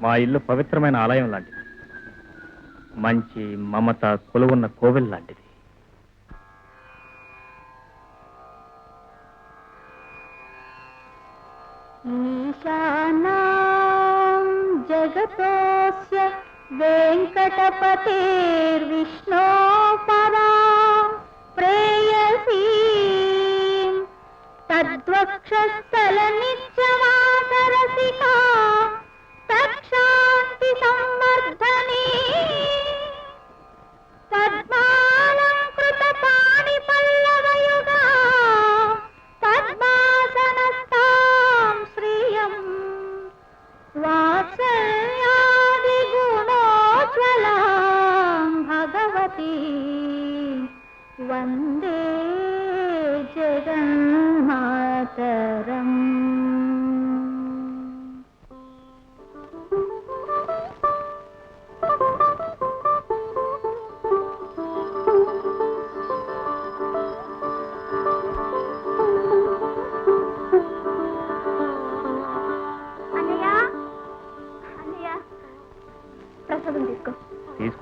మా ఇల్లు పవిత్రమైన ఆలయం లాంటిది. మంచి మమత కొలువున్న కోవిల్ లాంటిది. ఈశానాం జగతోస్య వెంకటపతిర్విష్ణో పరా ప్రేయసీ. తద్వక్షస్థల నిత్యమాసరసికా.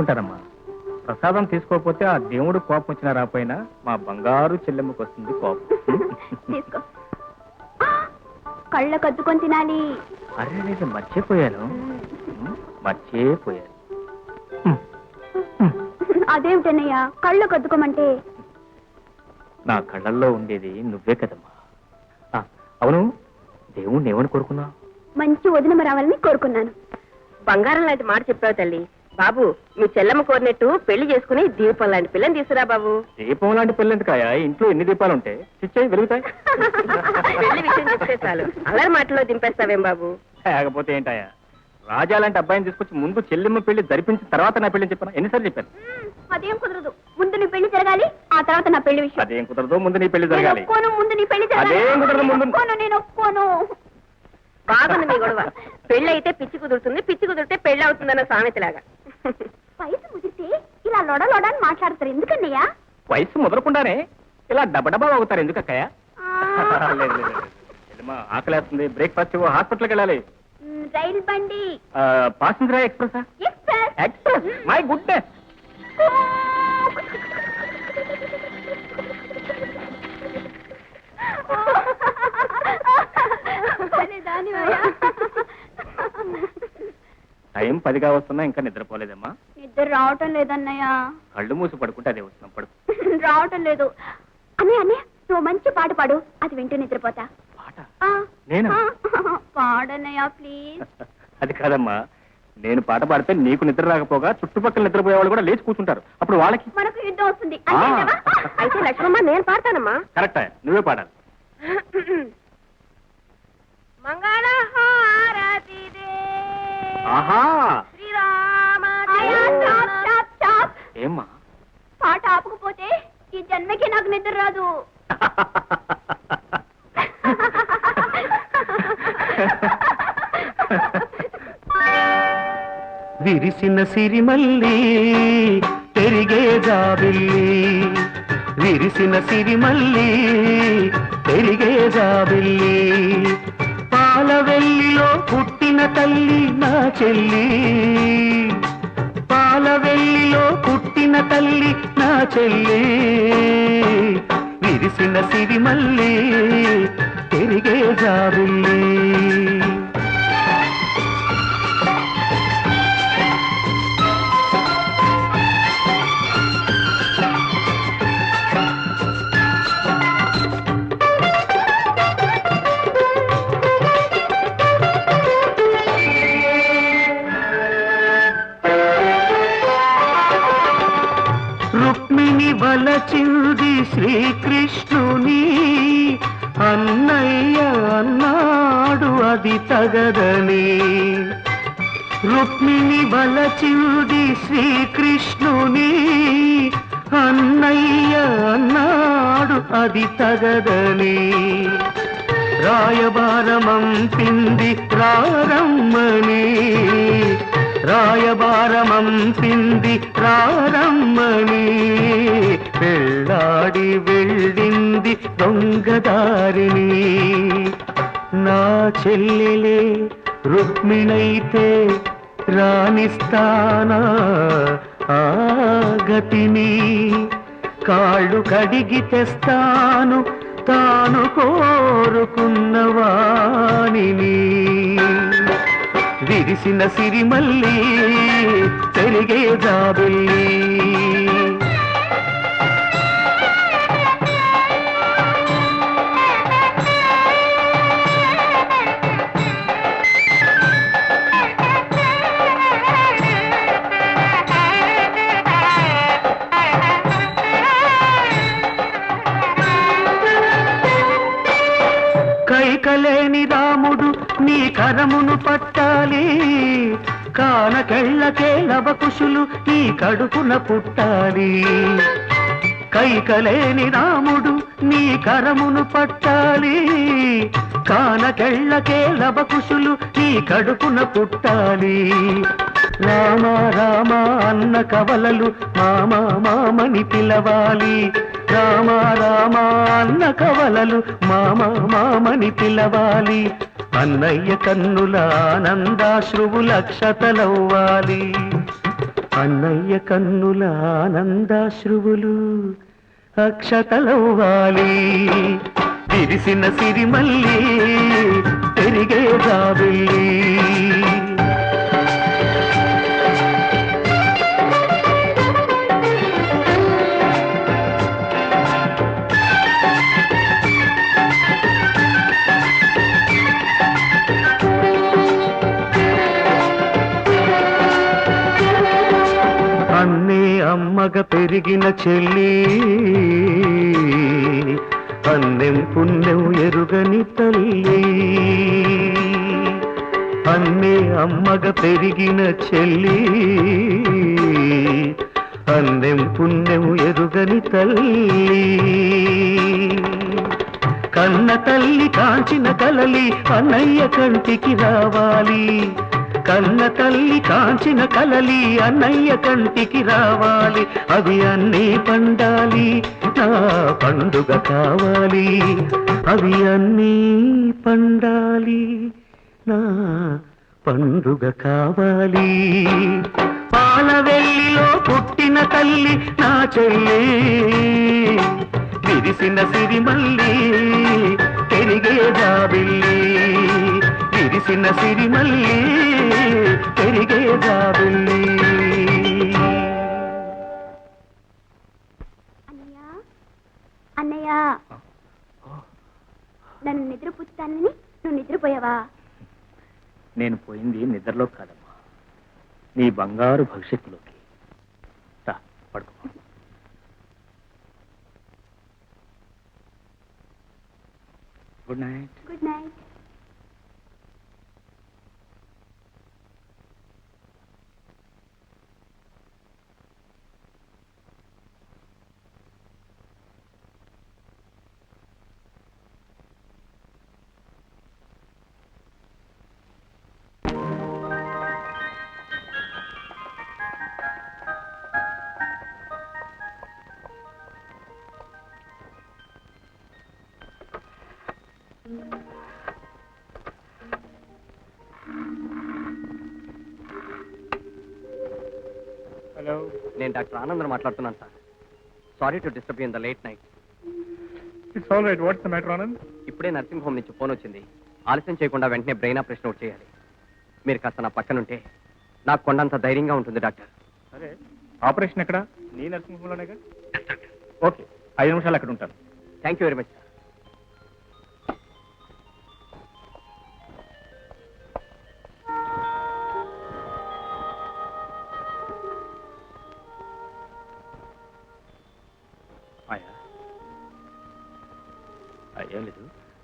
తీసుకుంటారమ్మా ప్రసాదం తీసుకోకపోతే ఆ దేవుడు కోపం వచ్చినా రాపోయినా మా బంగారు చెల్లెమ్మకి వస్తుంది కోపం. తీసుకో. కళ్ళ కద్దుకొని తినాలి. అరే నేను మర్చిపోయాను. మర్చిపోయాను. అదేమిటన్నయ్య? కళ్ళ కద్దుకోమంటే. నా కళ్ళల్లో ఉండేది నువ్వే కదమ్మా. ఆ, అవును దేవుణ్ణి ఏమని కోరుకున్నావు? మంచి వదిన రావాలని కోరుకున్నాను. బంగారం లాంటి మాట చెప్పావు తల్లి. బాబు మీ చెల్లమ్మ కోరినట్టు పెళ్ళి చేసుకుని దీపం లాంటి పిల్లని తీసుకురా బాబు. దీపం లాంటి పెళ్ళెందుకాయ ఇంట్లో ఎన్ని దీపాలు ఉంటాయి చిచ్చాయి వెలుగుతాయి. పెళ్ళి విషయం చెప్తే చాలు. అల్లరి మాటలో దింపేస్తావేం బాబు? లేకపోతే ఏంటాయా రాజా లాంటి అబ్బాయిని తీసుకొచ్చి ముందు చెల్లెమ్మ పెళ్ళి జరిపించిన తర్వాత నా పెళ్ళి చెప్పాను. ఎన్నిసార్లు చెప్పాను? అదేం కుదరదు. ముందు నీ పెళ్ళి జరగాలి ఆ తర్వాత నా పెళ్ళి విషయం. అదేం కుదరదు ముందు నీ పెళ్ళి జరగాలి. ఒప్పుకోను ముందు నీ పెళ్ళి జరగాలి. అదేం కుదరదు, ముందు- ఒప్పుకోను నేను ఒప్పుకోను. బాగుంది మీ గొడవ. పెళ్ళి అయితే పిచ్చి కుదురుతుంది పిచ్చి కుదిరితే పెళ్ళి అవుతుందన్న సామెతలాగా. వయసు ముదిరితే ఇలా లొడ లొడ అని మాట్లాడతారు. ఎందుకన్నయ్యా? వయసు ముదరకుండానే ఇలా డబ్బడబ్బా అవుతారు ఎందుకు అక్కయ్య ఆ. లేదు, లేదు, లేదు. చెల్లెమ్మ, ఆకలేస్తుంది. బ్రేక్ఫాస్ట్ హాస్పిటల్కి వెళ్ళాలి. రైలు బండి. Passenger express express. Express? My. Goodness. అరే దానివయ్యా. టైం పదిగా వస్తున్నా ఇంకా నిద్రపోలేదమ్మా. నిద్ర రావటం లేదన్నయ్య. కళ్ళు మూసి పడుకుంటే అదే వస్తున్నాం పడు రావటం లేదు. అన్నయ్య అన్నయ్య నువ్వు మంచి పాట పాడు. అది వింటూ నిద్రపోతా. పాట? నేనా? పాడన్నయ్య ప్లీజ్. అది కాదమ్మా. నేను పాట పాడితే నీకు నిద్ర రాకపోగా చుట్టుపక్కల నిద్రపోయే వాళ్ళు కూడా లేచి కూర్చుంటారు. అప్పుడు వాళ్ళకి? మనకు యుద్ధం వస్తుంది? అయితే లక్ష్మమ్మ నేను పాడతానమ్మా. కరెక్ట్. నువ్వే పాడాలి. మంగళహారతి ఆహా. ఏమ్మా పాట ఆపకపోతే ఈ జన్మకి నాకు నిద్ర రాదు విరిసిన సిరిమల్లి పెరిగే జాబిల్లి విరిసిన సిరిమల్లి పెరిగే జాబిల్లి పాల వెళ్ళిలో పాలవెల్లిలో పుట్టిన తల్లి నా చెల్లి. పాలవెల్లిలో పుట్టిన తల్లి నా చెల్లి. విరిసిన సిరిమల్లి తిరిగే జాబిల్లి. అది తగదని. రాయబారమంపింది రారమ్మని. రాయబారమంపింది రారమ్మని. పెళ్ళాడి వెళ్ళింది దొంగదారిని. నా చెల్లెలే రుక్మిణైతే రాణిస్తానా? ఆ గతిని కాళ్ళు కడిగి తెస్తాను తాను కోరుకున్న వాణిని. విరిసిన సిరిమల్లి పెరిగే జాబిల్లి. కరమును పట్టాలి. కానకెళ్ళకే లవకుశులు నీ కడుపున పుట్టాలి. కైకలేని రాముడు నీ కరమును పట్టాలి. కానకెళ్ళకే లవకుశులు నీ కడుపున పుట్టాలి. రామ రామ అన్న కవలలు మామ మామని పిలవాలి. రామ రామ అన్న కవలలు మామ మామని పిలవాలి. అన్నయ్య కన్నుల ఆనందాశ్రువుల క్షతలవ్వాలి అన్నయ్య కన్నుల ఆనందాశ్రువులు అక్షతలవ్వాలి. విరిసిన సిరిమల్లి పెరిగే జాబిల్లి పెరిగిన చెల్లి. అన్నెం పుణ్యం ఎరుగని తల్లి. అన్నే అమ్మగ పెరిగిన చెల్లి. అన్నెం పుణ్యం ఎరుగని తల్లి. కన్న తల్లి కాంచిన కలలి అన్నయ్య కంటికి రావాలి. కన్న తల్లి కాంచిన కలలి అన్నయ్య కంటికి రావాలి. అవి అన్నీ పండాలి నా పండుగ కావాలి. అవి అన్నీ పండాలి నా పండుగ కావాలి. పాలవెల్లిలో పుట్టిన తల్లి నా చెల్లి. విరిసిన సిరిమల్లి పెరిగే జాబిల్లి. విరిసిన సిరిమల్లి పెరిగే జాబిల్లి. అన్నయ్య నన్ను నిద్రపుచ్చుతానని నువ్వు నిద్రపోయావా? నేను పోయింది నిద్రలో కాదమ్మా. నీ బంగారు భవిష్యత్తులోకి. పడుకో. Good night good night hello. నేను డాక్టర్ ఆనంద్ మాట్లాడుతున్నాను sir. Sorry to disturb in the late night it's all right what's the matter Anand ఇప్పుడే నర్సింగ్ హోమ్ నుంచి ఫోన్ వచ్చింది. ఆలస్యం చేయకుండా వెంటనే బ్రెయిన్ ఆపరేషన్ ఒకటి చేయాలి. మీరు కాస్త నా పక్కనుంటే నాకు కొండంత ధైర్యంగా ఉంటుంది డాక్టర్. సరే. ఆపరేషన్ ఎక్కడ? నీ నర్సింగ్ హోమ్లోనేగా? ఓకే. ఐదు నిమిషాలు అక్కడ ఉంటాను. థ్యాంక్ యూ వెరీ మచ్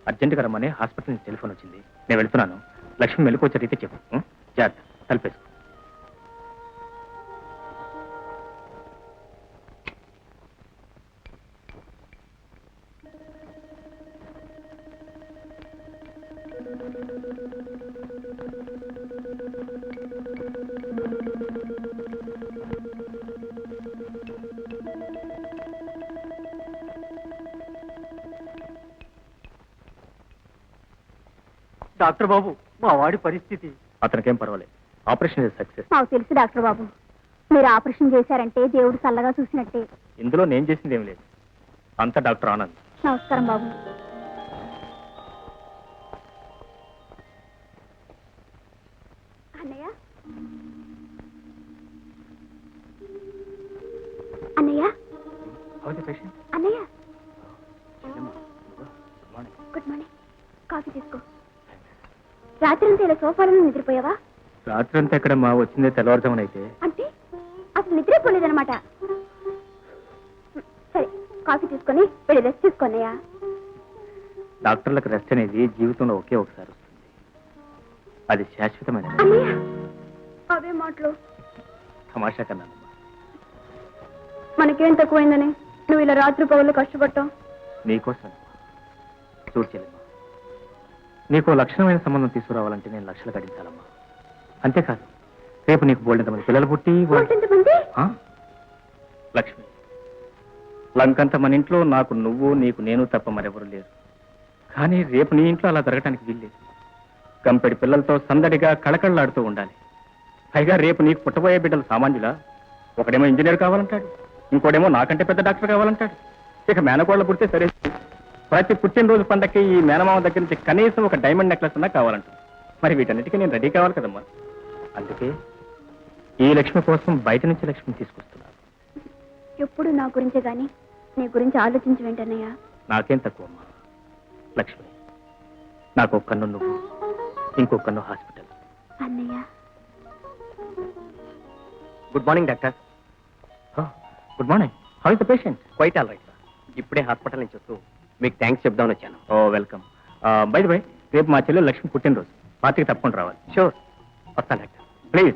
అర్జెంటుగా రమ్మని హాస్పిటల్ నుంచి టెలిఫోన్ వచ్చింది. నేను వెళ్తున్నాను. లక్ష్మి మెలకు వచ్చేటైతే చెప్పు. జాగ్రత్త. తలపేసుకో. డాక్టర్ బాబు మా వాడి పరిస్థితి. అతనికేం పర్వాలేదు. Operation is success. మాకు తెలుసు డాక్టర్ బాబు. మీరు ఆపరేషన్ చేశారంటే దేవుడు చల్లగా చూసినట్టే. ఇందులో నేను చేసింది ఏం లేదు. అంత డాక్టర్ ఆనంద్. నమస్కారం బాబు. అన్నయ్య? అన్నయ్య? అన్నయ్య? గుడ్ మార్నింగ్ కాఫీ తీసుకో. రాత్రి ఇలా సోఫాలో నిద్రపోయావా? రాత్రి అంతా ఎక్కడ మా వచ్చిందే తెల్లవారుజామున అయితే అంటే అసలు నిద్రపోలేదన్నమాట. సరే కాఫీ తీసుకొని వెళ్ళి రెస్ట్ తీసుకోన్నయ్యా డాక్టర్లకు రెస్ట్ అనేది జీవితంలో ఒకే ఒకసారి వస్తుంది. అది శాశ్వతమైన అన్నయ్య అవే మాటలు. తమాషా కన్నా మనకేం తక్కువైందని నువ్వు ఇలా రాత్రి పగలు కష్టపడటం? నీకోసం చూడు చెల్లెమ్మా నీకు లక్షణమైన సంబంధం తీసుకురావాలంటే నేను లక్షలు గడించాలమ్మా అంతేకాదు రేపు నీకు బోల్డెంత మంది పిల్లలు పుట్టి ఆ? లక్ష్మి లంకంత మన ఇంట్లో నాకు నువ్వు నీకు నేను తప్ప మరెవరు లేరు. కానీ రేపు నీ ఇంట్లో అలా జరగటానికి వీల్లేదు. గంపెడి పిల్లలతో సందడిగా కళకళలాడుతూ ఉండాలి. పైగా రేపు నీకు పుట్టబోయే బిడ్డలు సామాన్యులా? ఒకడేమో ఇంజనీర్ కావాలంటాడు ఇంకోడేమో నాకంటే పెద్ద డాక్టర్ కావాలంటాడు. ఇక మేనకోళ్ళ పుడితే సరే. ప్రతి పుట్టినరోజు పండక్కి ఈ మేనమామ దగ్గర నుంచి కనీసం ఒక డైమండ్ నెక్లెస్ అన్నా కావాలంటాడు మరి వీటన్నిటికీ నేను రెడీ కావాలి కదమ్మా అందుకే ఈ లక్ష్మి కోసం బయట నుంచి లక్ష్మిని తీసుకొస్తున్నాను ఎప్పుడు నా గురించే గాని నీ గురించి ఆలోచించి వెంటనయ్యా. నాకేం తక్కువ అమ్మా లక్ష్మి నాకు ఒక కన్ను నువ్వు ఇంకో కన్ను హాస్పిటల్. అన్నయ్య. Good morning doctor. Good morning. How is the patient? Quite all right sir. ఇప్పుడే హాస్పిటల్ నుంచి వస్తూ మీకు థ్యాంక్స్ చెప్దామని వచ్చాను. ఓ వెల్కమ్ బై బై రేపు మా చెల్లెలు లక్ష్మి పుట్టినరోజు. పార్టీకి తప్పకుండా రావాలి. షూర్ వస్తాను డాక్టర్. ప్లీజ్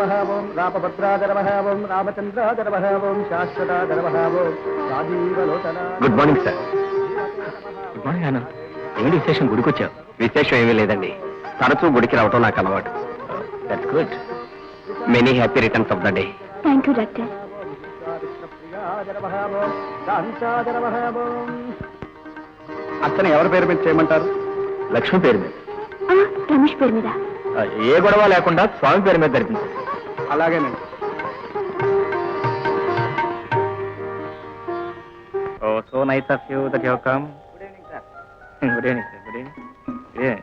రామాదరవ ఓం ఓం రామచంద్రాదరవ ఓం శాశ్వతాదరవ ఓం రాజీవలోచన good morning sir good morning Anand ఏమిటి విశేషం? గుడికొచ్చావు. విశేషం ఏమీ లేదండి. తరచూ గుడికి రావటం నాకు అలవాటు. That's good many happy returns of the day thank you doctor అతను ఎవరి పేరు మీద చేయమంటారు? లక్ష్మి పేరు మీద. ఆ, రమేష్ పేరు మీద. ఏ గొడవ లేకుండా స్వామి పేరు మీద జరిపించారు అలాగేనండి. ఓ so nice of you that you come good evening sir good evening sir good evening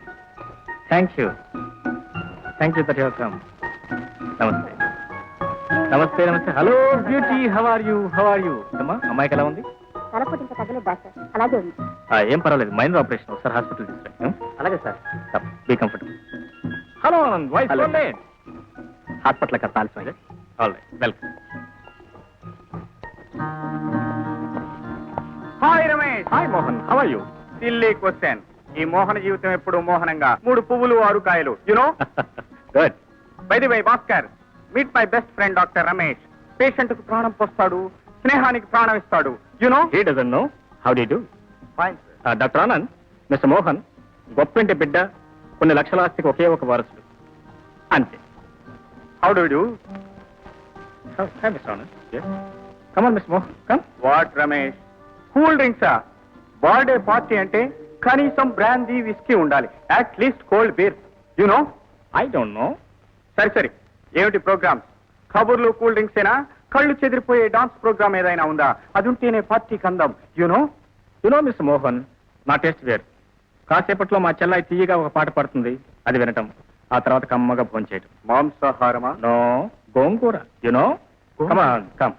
thank you thank you that you come నమస్తే నమస్తే నమస్తే hello beauty how are you how are you అమ్మా అమ్మాయికి ఎలా ఉంది? తలపోటు ఇంకా తగ్గలేదు డాక్టర్ అలాగే ఉంది. ఆ, ఏం పర్వాలేదు. మైనర్ ఆపరేషన్ ఒకసారి హాస్పిటల్ తీసుకురండి. అలాగే sir. Be comfortable hello voice Hello. Hospital కాస్త ఆలస్యం all right welcome hi Ramesh hi Mohan how are you silly question ఈ మోహన జీవితం ఎప్పుడు మోహనంగా? మూడు పువ్వులు ఆరు కాయలు. You know good by the way Bhaskar meet my best friend doctor Ramesh పేషెంట్కు ప్రాణం పోస్తాడు స్నేహానికి ప్రాణం ఇస్తాడు. You know he doesn't know how d'you do fine doctor Anand mister Mohan గొప్పింటి బిడ్డ కొన్ని లక్షల ఆస్తికి ఒకే ఒక వారసుడు. అంతే. You miss what Ramesh cool డ్రింక్సా birthday party అంటే కనీసం బ్రాందీ విస్కీ ఉండాలి. At least cold beer you know I don't know సరే సరే. ఏమిటి ప్రోగ్రామ్స్ కబుర్లు కూల్ డ్రింక్స్ ఏనా? కళ్ళు చెదిరిపోయే డాన్స్ ప్రోగ్రామ్ ఏదైనా ఉందా? అది ఉంటేనే పార్టీకి అందం you know you know mister Mohan నా టేస్ట్ వేరు. కాసేపట్లో మా చెల్లాయి తీయగా ఒక పాట పడుతుంది. అది వినటం. ఆ తర్వాత కమ్మగా భోంచేయటం మాంసాహారమా? No gongura. You know come